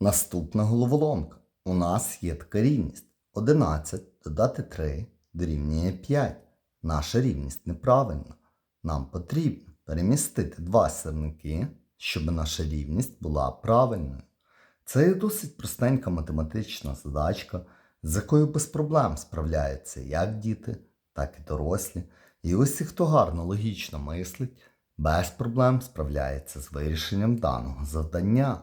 Наступна головоломка. У нас є така рівність. 11 додати 3 дорівнює 5. Наша рівність неправильна. Нам потрібно перемістити два сірники, щоб наша рівність була правильною. Це є досить простенька математична задачка, з якою без проблем справляються як діти, так і дорослі. І ось хто гарно логічно мислить, без проблем справляється з вирішенням даного завдання.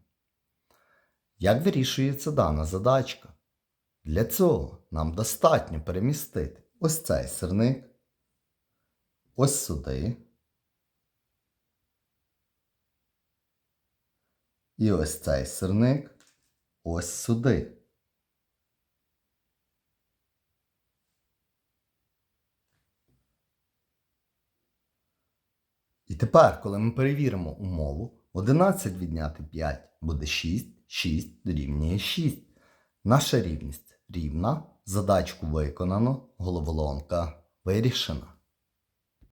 Як вирішується дана задачка? Для цього нам достатньо перемістити ось цей сирник, ось сюди. І ось цей сирник ось сюди. І тепер, коли ми перевіримо умову, 11 відняти 5 буде 6, 6 дорівнює 6. Наша рівність рівна, задачку виконано, головоломка вирішена.